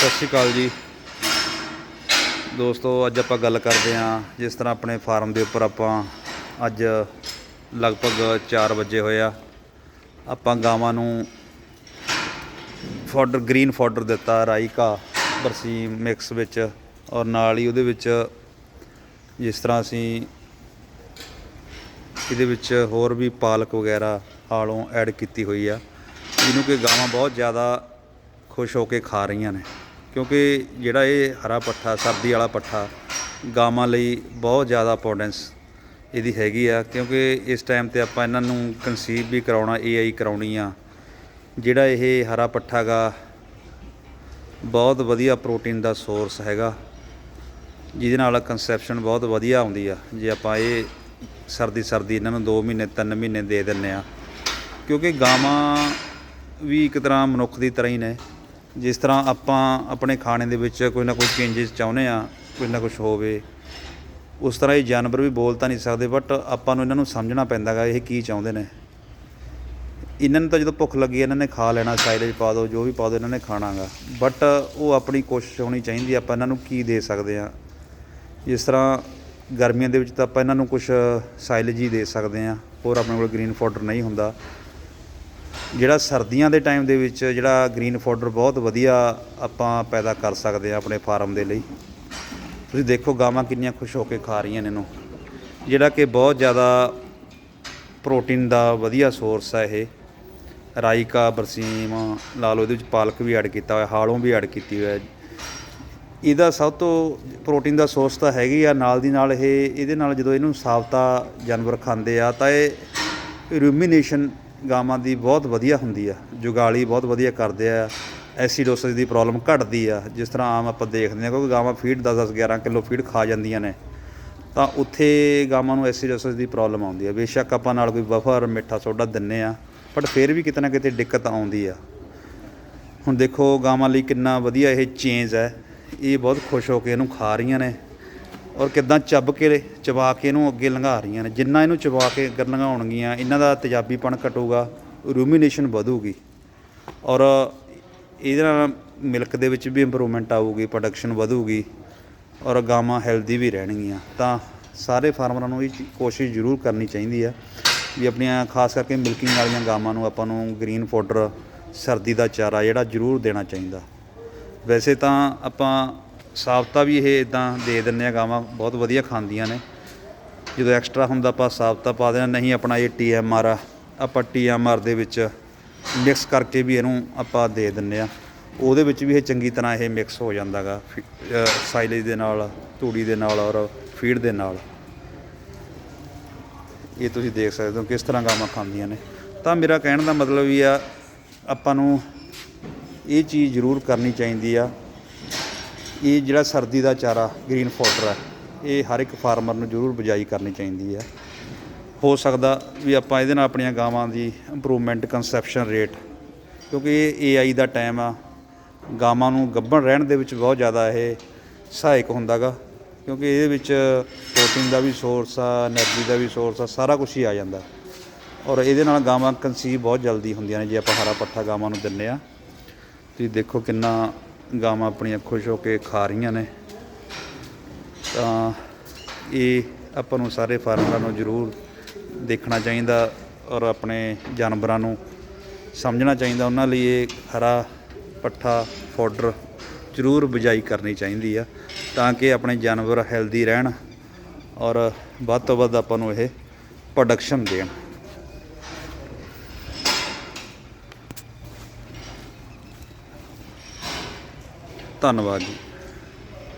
ਸਤਿ ਸ਼੍ਰੀ ਅਕਾਲ ਜੀ। ਦੋਸਤੋ, ਅੱਜ ਆਪਾਂ ਗੱਲ ਕਰਦੇ ਹਾਂ ਜਿਸ ਤਰ੍ਹਾਂ ਆਪਣੇ ਫਾਰਮ ਦੇ ਉੱਪਰ ਆਪਾਂ ਅੱਜ ਲਗਭਗ 4 ਵਜੇ ਹੋਏ ਆ। ਆਪਾਂ ਗਾਵਾਂ ਨੂੰ ਫਾਡਰ, ਗ੍ਰੀਨ ਫਾਡਰ ਦਿੱਤਾ ਰਾਈ ਘਾਹ ਬਰਸੀਮ ਮਿਕਸ ਵਿੱਚ ਔਰ ਨਾਲ ਹੀ ਉਹਦੇ ਵਿੱਚ ਜਿਸ ਤਰ੍ਹਾਂ ਅਸੀਂ ਇਹਦੇ ਵਿੱਚ ਹੋਰ ਵੀ ਪਾਲਕ ਵਗੈਰਾ ਹਾਲੋਂ ਐਡ ਕੀਤੀ ਹੋਈ ਆ। ਜਿਹਨੂੰ ਕਿ ਗਾਵਾਂ ਬਹੁਤ ਜ਼ਿਆਦਾ ਖੁਸ਼ ਹੋ ਕੇ ਖਾ ਰਹੀਆਂ ਨੇ। ਕਿਉਂਕਿ ਜਿਹੜਾ ਇਹ ਹਰਾ ਪੱਠਾ, ਸਰਦੀ ਵਾਲਾ ਪੱਠਾ, ਗਾਵਾਂ ਲਈ ਬਹੁਤ ਜ਼ਿਆਦਾ ਇੰਪੋਰਟੈਂਸ ਇਹਦੀ ਹੈਗੀ ਆ, ਕਿਉਂਕਿ ਇਸ ਟਾਈਮ ਤੇ ਆਪਾਂ ਇਹਨਾਂ ਨੂੰ ਕਨਸੀਵ ਵੀ ਕਰਾਉਣਾ ਏਆਈ ਕਰਾਉਣੀ ਆ। ਜਿਹੜਾ ਇਹ ਹਰਾ ਪੱਠਾ ਗਾ ਬਹੁਤ ਵਧੀਆ ਪ੍ਰੋਟੀਨ ਦਾ ਸੋਰਸ ਹੈਗਾ, ਜਿਹਦੇ ਨਾਲ ਕਨਸੈਪਸ਼ਨ ਬਹੁਤ ਵਧੀਆ ਆਉਂਦੀ ਆ। ਜੇ ਆਪਾਂ ਇਹ ਸਰਦੀ ਸਰਦੀ ਇਹਨਾਂ ਨੂੰ 2 ਮਹੀਨੇ 3 ਮਹੀਨੇ ਦੇ ਦਿੰਨੇ ਆ, ਕਿਉਂਕਿ ਗਾਵਾਂ ਵੀ ਇੱਕ ਤਰ੍ਹਾਂ ਮਨੁੱਖ ਦੀ ਤਰ੍ਹਾਂ ਹੀ ਨੇ। ਜਿਸ ਤਰ੍ਹਾਂ ਆਪਾਂ ਆਪਣੇ ਖਾਣੇ ਦੇ ਵਿੱਚ ਕੋਈ ਨਾ ਕੋਈ ਚੇਂਜਸ ਚਾਹੁੰਦੇ ਆ ਕੋਈ ਨਾ ਕੁਝ ਹੋਵੇ, ਉਸ ਤਰ੍ਹਾਂ ਇਹ ਜਾਨਵਰ ਵੀ ਬੋਲ ਤਾਂ ਨਹੀਂ ਸਕਦੇ ਬਟ ਆਪਾਂ ਨੂੰ ਇਹਨਾਂ ਨੂੰ ਸਮਝਣਾ ਪੈਂਦਾਗਾ ਇਹ ਕੀ ਚਾਹੁੰਦੇ ਨੇ। ਇਹਨਾਂ ਨੂੰ ਤਾਂ ਜਦੋਂ ਭੁੱਖ ਲੱਗੀ, ਇਹਨਾਂ ਨੇ ਖਾ ਲੈਣਾ ਸਾਈਲੇਜ ਪਾ ਦਿਓ ਜੋ ਵੀ ਪਾ ਦਿਓ ਇਹਨਾਂ ਨੇ ਖਾਣਾਗਾ ਬਟ ਉਹ ਆਪਣੀ ਕੋਸ਼ਿਸ਼ ਹੋਣੀ ਚਾਹੀਦੀ ਆਪਾਂ ਇਹਨਾਂ ਨੂੰ ਕੀ ਦੇ ਸਕਦੇ ਆ ਜਿਸ ਤਰ੍ਹਾਂ ਗਰਮੀਆਂ ਦੇ ਵਿੱਚ ਤਾਂ ਆਪਾਂ ਇਹਨਾਂ ਨੂੰ ਕੁਝ ਸਾਈਲੇਜ ਹੀ ਦੇ ਸਕਦੇ ਆ ਹੋਰ ਆਪਣੇ ਕੋਲ ਗ੍ਰੀਨ ਫਾਡਰ ਨਹੀਂ ਹੁੰਦਾ। ਜਿਹੜਾ ਸਰਦੀਆਂ ਦੇ ਟਾਈਮ ਦੇ ਵਿੱਚ ਜਿਹੜਾ ਗ੍ਰੀਨ ਫਾਡਰ ਬਹੁਤ ਵਧੀਆ ਆਪਾਂ ਪੈਦਾ ਕਰ ਸਕਦੇ ਆ ਆਪਣੇ ਫਾਰਮ ਦੇ ਲਈ। ਤੁਸੀਂ ਦੇਖੋ ਗਾਵਾਂ ਕਿੰਨੀਆਂ ਖੁਸ਼ ਹੋ ਕੇ ਖਾ ਰਹੀਆਂ ਨੇ ਇਹਨੂੰ। ਜਿਹੜਾ ਕਿ ਬਹੁਤ ਜ਼ਿਆਦਾ ਪ੍ਰੋਟੀਨ ਦਾ ਵਧੀਆ ਸੋਰਸ ਹੈ ਇਹ। ਰਾਈ ਕਾ ਬਰਸੀਮ, ਲਾ ਲਓ ਇਹਦੇ ਵਿੱਚ ਪਾਲਕ ਵੀ ਐਡ ਕੀਤਾ ਹੋਇਆ, ਹਾਲੋਂ ਵੀ ਐਡ ਕੀਤੀ ਹੋਇਆ। ਇਹਦਾ ਸਭ ਤੋਂ ਪ੍ਰੋਟੀਨ ਦਾ ਸੋਰਸ ਤਾਂ ਹੈਗੀ ਆ, ਨਾਲ ਦੀ ਨਾਲ ਇਹ, ਇਹਦੇ ਨਾਲ ਜਦੋਂ ਇਹਨੂੰ ਸਾਬਤਾ ਜਾਨਵਰ ਖਾਂਦੇ ਆ ਤਾਂ ਇਹ ਰੂਮੀਨੇਸ਼ਨ ਗਾਵਾਂ ਦੀ ਬਹੁਤ ਵਧੀਆ ਹੁੰਦੀ ਆ, ਜੁਗਾਲੀ ਬਹੁਤ ਵਧੀਆ ਕਰਦੇ ਆ, ਐਸੀਡੋਸਿਸ ਦੀ ਪ੍ਰੋਬਲਮ ਘਟਦੀ ਆ, ਜਿਸ ਤਰ੍ਹਾਂ ਆਮ ਆਪਾਂ ਦੇਖਦੇ ਆ ਕਿਉਂਕਿ ਗਾਵਾਂ ਫੀਡ 10-10 11 ਕਿਲੋ ਫੀਡ ਖਾ ਜਾਂਦੀਆਂ ਨੇ, ਤਾਂ ਉੱਥੇ ਗਾਵਾਂ ਨੂੰ ਐਸੀਡੋਸਿਸ ਦੀ ਪ੍ਰੋਬਲਮ ਆਉਂਦੀ ਆ। ਬੇਸ਼ੱਕ ਆਪਾਂ ਨਾਲ ਕੋਈ ਬਫਰ ਮਿੱਠਾ ਸੋਡਾ ਦਿੰਨੇ ਆ ਬਟ ਫਿਰ ਵੀ ਕਿਤੇ ਨਾ ਕਿਤੇ ਦਿੱਕਤ ਆਉਂਦੀ ਆ। ਹੁਣ ਦੇਖੋ, ਗਾਵਾਂ ਲਈ ਕਿੰਨਾ ਵਧੀਆ ਇਹ ਚੇਂਜ ਹੈ ਇਹ ਬਹੁਤ ਖੁਸ਼ ਹੋ ਕੇ ਇਹਨੂੰ ਖਾ ਰਹੀਆਂ ਨੇ। ਔਰ ਕਿਦਾਂ ਚੱਬ ਕੇ ਚਬਾ ਕੇ ਇਹਨੂੰ ਅੱਗੇ ਲੰਘਾ ਰਹੀਆਂ ਨੇ। ਜਿੰਨਾ ਇਹਨੂੰ ਚਬਾ ਕੇ ਅੱਗੇ ਲੰਘਾਉਣਗੀਆਂ, ਇਹਨਾਂ ਦਾ ਤੇਜ਼ਾਬੀਪਣ ਘਟੂਗਾ ਰੂਮੀਨੇਸ਼ਨ ਵਧੂਗੀ। ਔਰ ਇਹਦੇ ਨਾਲ ਮਿਲਕ ਦੇ ਵਿੱਚ ਵੀ ਇੰਪਰੂਵਮੈਂਟ ਆਊਗੀ ਪ੍ਰੋਡਕਸ਼ਨ ਵਧੂਗੀ, ਔਰ ਗਾਵਾਂ ਹੈਲਦੀ ਵੀ ਰਹਿਣਗੀਆਂ। ਤਾਂ ਸਾਰੇ ਫਾਰਮਰਾਂ ਨੂੰ ਇਹ ਚੀ- ਕੋਸ਼ਿਸ਼ ਜ਼ਰੂਰ ਕਰਨੀ ਚਾਹੀਦੀ ਆ ਵੀ ਆਪਣੀਆਂ, ਖਾਸ ਕਰਕੇ ਮਿਲਕਿੰਗ ਵਾਲੀਆਂ ਗਾਵਾਂ ਨੂੰ ਆਪਾਂ ਨੂੰ ਗ੍ਰੀਨ ਫੋਡਰ ਸਰਦੀ ਦਾ ਚਾਰਾ ਜਿਹੜਾ ਜ਼ਰੂਰ ਦੇਣਾ ਚਾਹੀਦਾ। ਵੈਸੇ ਤਾਂ ਆਪਾਂ ਸਾਬਤਾ ਵੀ ਇਹ ਇਦਾਂ ਦੇ ਦਿੰਨੇ ਆ ਗਾਵਾਂ, ਬਹੁਤ ਵਧੀਆ ਖਾਂਦੀਆਂ ਨੇ। ਜਦੋਂ ਐਕਸਟਰਾ ਹੁੰਦਾ ਆਪਾਂ ਸਾਬਤਾ ਪਾ ਦੇਣਾ ਨਹੀਂ ਆਪਣਾ ਇਹ ਟੀਐਮਆਰ ਆ, ਆਪਾਂ ਟੀਐਮਆਰ ਦੇ ਵਿੱਚ ਮਿਕਸ ਕਰਕੇ ਵੀ ਇਹਨੂੰ ਆਪਾਂ ਦੇ ਦਿੰਨੇ ਆ। ਉਹਦੇ ਵਿੱਚ ਵੀ ਇਹ ਚੰਗੀ ਤਰ੍ਹਾਂ ਇਹ ਮਿਕਸ ਹੋ ਜਾਂਦਾਗਾ ਸਾਈਲੇਜ ਦੇ ਨਾਲ ਧੂੜੀ ਦੇ ਨਾਲ ਔਰ ਫੀਡ ਦੇ ਨਾਲ। ਇਹ ਤੁਸੀਂ ਦੇਖ ਸਕਦੇ ਹੋ ਕਿਸ ਤਰ੍ਹਾਂ ਗਾਵਾਂ ਖਾਂਦੀਆਂ ਨੇ। ਤਾਂ ਮੇਰਾ ਕਹਿਣ ਦਾ ਮਤਲਬ ਵੀ ਆ, ਆਪਾਂ ਨੂੰ ਇਹ ਚੀਜ਼ ਜ਼ਰੂਰ ਕਰਨੀ ਚਾਹੀਦੀ ਆ। ਇਹ ਜਿਹੜਾ ਸਰਦੀ ਦਾ ਚਾਰਾ ਗ੍ਰੀਨ ਫੋਟਰ ਹੈ, ਇਹ ਹਰ ਇੱਕ ਫਾਰਮਰ ਨੂੰ ਜ਼ਰੂਰ ਬਜਾਈ ਕਰਨੀ ਚਾਹੀਦੀ ਹੈ। ਹੋ ਸਕਦਾ ਵੀ ਆਪਾਂ ਇਹਦੇ ਨਾਲ ਆਪਣੀਆਂ ਗਾਵਾਂ ਦੀ ਇੰਪਰੂਵਮੈਂਟ ਕੰਸੈਪਸ਼ਨ ਰੇਟ ਕਿਉਂਕਿ ਇਹ AI ਦਾ ਟਾਈਮ ਆ। ਗਾਵਾਂ ਨੂੰ ਗੱਭਣ ਰਹਿਣ ਦੇ ਵਿੱਚ ਬਹੁਤ ਜ਼ਿਆਦਾ ਇਹ ਸਹਾਇਕ ਹੁੰਦਾਗਾ, ਕਿਉਂਕਿ ਇਹਦੇ ਵਿੱਚ ਪ੍ਰੋਟੀਨ ਦਾ ਵੀ ਸੋਰਸ ਆ એનર્ਜੀ ਦਾ ਵੀ ਸੋਰਸ ਆ, ਸਾਰਾ ਕੁਝ ਹੀ ਆ ਜਾਂਦਾ। ਔਰ ਇਹਦੇ ਨਾਲ ਗਾਵਾਂ ਕੰਸੀਵ ਬਹੁਤ ਜਲਦੀ ਹੁੰਦੀਆਂ ਨੇ, ਜੇ ਆਪਾਂ ਹਰਾ ਪੱਠਾ ਗਾਵਾਂ ਨੂੰ ਦਿੰਨੇ ਆ। ਤੁਸੀਂ ਦੇਖੋ ਕਿੰਨਾ ਗਾਵਾਂ ਆਪਣੀਆਂ ਖੁਸ਼ ਹੋ ਕੇ ਖਾ ਰਹੀਆਂ ਨੇ। ਤਾਂ ਇਹ ਆਪਾਂ ਨੂੰ ਸਾਰੇ ਫਾਰਮਰਾਂ ਨੂੰ ਜ਼ਰੂਰ ਦੇਖਣਾ ਚਾਹੀਦਾ ਔਰ ਆਪਣੇ ਜਾਨਵਰਾਂ ਨੂੰ ਸਮਝਣਾ ਚਾਹੀਦਾ। ਉਹਨਾਂ ਲਈ ਇਹ ਹਰਾ ਪੱਠਾ, ਫੋਡਰ ਜ਼ਰੂਰ ਬਿਜਾਈ ਕਰਨੀ ਚਾਹੀਦੀ ਆ ਤਾਂ ਕਿ ਆਪਣੇ ਜਾਨਵਰ ਹੈਲਦੀ ਰਹਿਣ ਔਰ ਵੱਧ ਤੋਂ ਵੱਧ ਆਪਾਂ ਨੂੰ ਇਹ ਪ੍ਰੋਡਕਸ਼ਨ ਦੇਣ। ਧੰਨਵਾਦ ਜੀ।